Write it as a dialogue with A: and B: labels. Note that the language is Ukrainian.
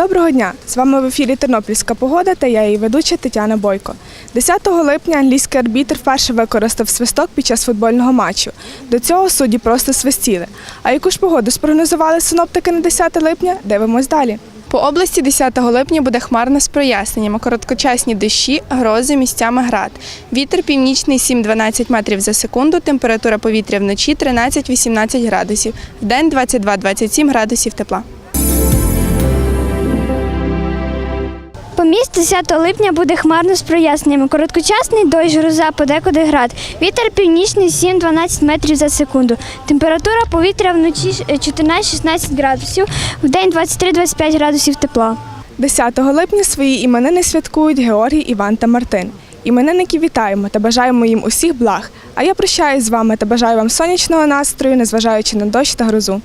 A: Доброго дня! З вами в ефірі Тернопільська погода та я її ведуча Тетяна Бойко. 10 липня англійський арбітр вперше використав свисток під час футбольного матчу. До цього судді просто свистіли. А яку ж погоду спрогнозували синоптики на 10 липня? Дивимось далі.
B: По області 10 липня буде хмарно з проясненнями, короткочасні дощі, грози, місцями град. Вітер північний 7-12 метрів за секунду, температура повітря вночі 13-18 градусів, вдень 22-27 градусів тепла.
C: По місту 10 липня буде хмарно з проясненнями. Короткочасний дощ, гроза, подекуди град. Вітер північний 7-12 метрів за секунду. Температура повітря вночі е, 14-16 градусів, в день 23-25 градусів тепла.
A: 10 липня свої іменини святкують Георгій, Іван та Мартин. Іменинників вітаємо та бажаємо їм усіх благ. А я прощаюсь з вами та бажаю вам сонячного настрою, незважаючи на дощ та грозу.